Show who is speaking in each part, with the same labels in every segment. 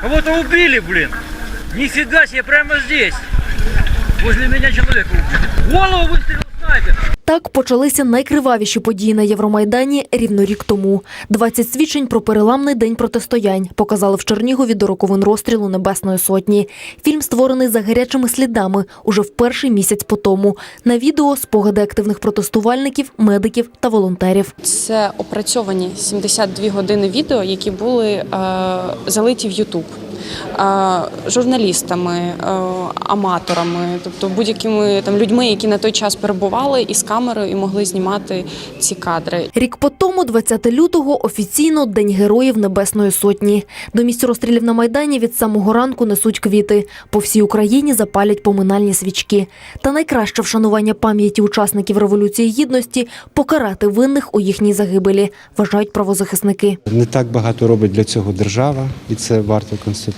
Speaker 1: Кого-то убили, блин. Нифига себе, прямо здесь. Возле меня человека убили. Голову выстрелил снайпер.
Speaker 2: Так почалися найкривавіші події на Євромайдані рівно рік тому. 20 свідчень про переламний день протистоянь показали в Чернігові до роковин розстрілу Небесної Сотні. Фільм створений за гарячими слідами уже в перший місяць по тому. На відео спогади активних протестувальників, медиків та волонтерів.
Speaker 3: Це опрацьовані 72 години відео, які були е, залиті в Ютуб. Журналістами, аматорами, тобто будь-якими там людьми, які на той час перебували із камерою і могли знімати ці кадри.
Speaker 2: Рік по тому, 20 лютого, офіційно День Героїв Небесної Сотні. До місць розстрілів на Майдані від самого ранку несуть квіти. По всій Україні запалять поминальні свічки. Та найкраще вшанування пам'яті учасників Революції Гідності – покарати винних у їхній загибелі, вважають правозахисники.
Speaker 4: Не так багато робить для цього держава, і це варто констатувати.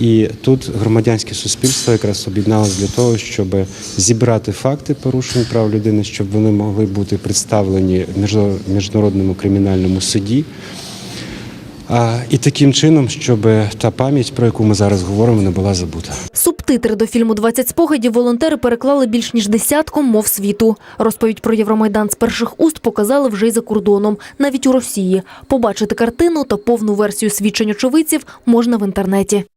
Speaker 4: І тут громадянське суспільство якраз об'єдналося для того, щоб зібрати факти порушень прав людини, щоб вони могли бути представлені в міжнародному кримінальному суді. А, і таким чином, щоб та пам'ять, про яку ми зараз говоримо, не була забута.
Speaker 2: Субтитри до фільму «20 спогадів» волонтери переклали більш ніж десятком мов світу. Розповідь про Євромайдан з перших уст показали вже й за кордоном, навіть у Росії. Побачити картину та повну версію свідчень очевидців можна в інтернеті.